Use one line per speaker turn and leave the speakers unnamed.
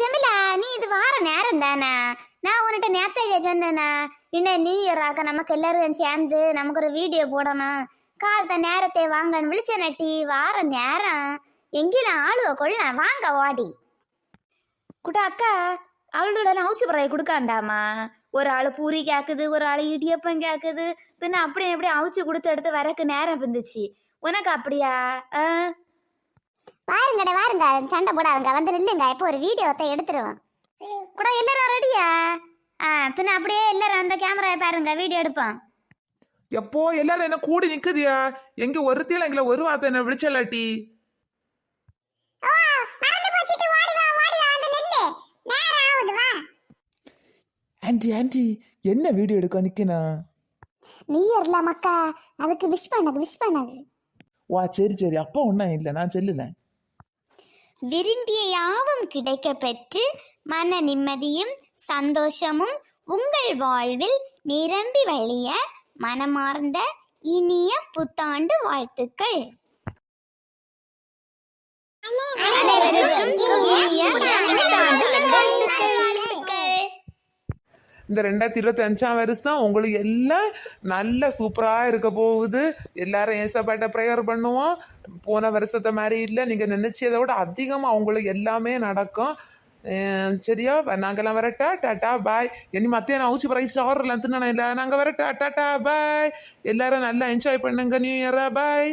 ஜெமிலா நீ இது வார நேரம் தானே? நான் உன்கிட்ட நேத்தைய சொன்னேனா. இன்னும் நியூ இயர் ஆக நமக்கு எல்லாரும் சேர்ந்து நமக்கு ஒரு வீடியோ போடணும். காலத்த நேரத்தை வாங்கன்னு விழிச்ச நட்டி வார நேரம். எங்கேயும் ஆளுவ கொள்ள வாங்க ஓடி.
குட்டா அக்கா அவளோட அவுச்சு பறையை கொடுக்காண்டாமா? ஒரு ஆள் பூரி கேட்குது ஒரு ஆள் இடியப்பம் கேட்குது பின்ன அப்படியே எப்படி அவுச்சு கொடுத்து எடுத்து வரக்கு நேரம் இருந்துச்சு உனக்கு அப்படியா? ஆ?
வாருங்கடா வாருங்க சண்டை போடாதுங்க. வந்து நில்லுங்க. இப்போ ஒரு வீடியோத்தை எடுத்துருவோம் கூட எல்லாரும் ரெடியா ஆ பின்ன அப்படியே எல்லாரும் அந்த கேமரா பாருங்க. வீடியோ எடுப்போம்
எப்போ எல்லாரும் என்ன கூடி நிக்குதியா? எங்க ஒருத்தியில எங்களை ஒரு வார்த்தை என்ன விழிச்சலாட்டி? ஆன்டி ஆன்டி என்ன வீடியோ எடுக்க நிக்கனா?
நியூ இயர்ல மக்கா. அதுக்கு விஷ் பண்ணது விஷ் பண்ணது.
வா சரி சரி. அப்பா ஒன்றும் இல்லை. நான் செல்லுல
விரும்பிய யாவும் கிடைக்க பெற்று மன நிம்மதியும் சந்தோஷமும் உங்கள் வாழ்வில் நிரம்பி வழிய மனமார்ந்த இனிய புத்தாண்டு வாழ்த்துக்கள்.
இந்த ரெண்டாயிரத்தி இருபத்தி அஞ்சாம் வருஷம் உங்களுக்கு எல்லாம் நல்ல சூப்பராக இருக்க போகுது. எல்லாரும் ஏசப்பாட்ட ப்ரேயர் பண்ணுவோம். போன வருஷத்தை மாதிரி இல்லை. நீங்கள் நினச்சதை விட அதிகமாக உங்களுக்கு எல்லாமே நடக்கும். சரியா? நாங்கெல்லாம் வரட்டா? டாட்டா பாய் இனி மத்தியானம் அவுச்சு பிரைஸ் ஆர்டர்லாம் தின்னா இல்லை. நாங்கள் வரட்டா? டாட்டா பாய் எல்லாரும் நல்லா என்ஜாய் பண்ணுங்க. நியூ இயரா பாய்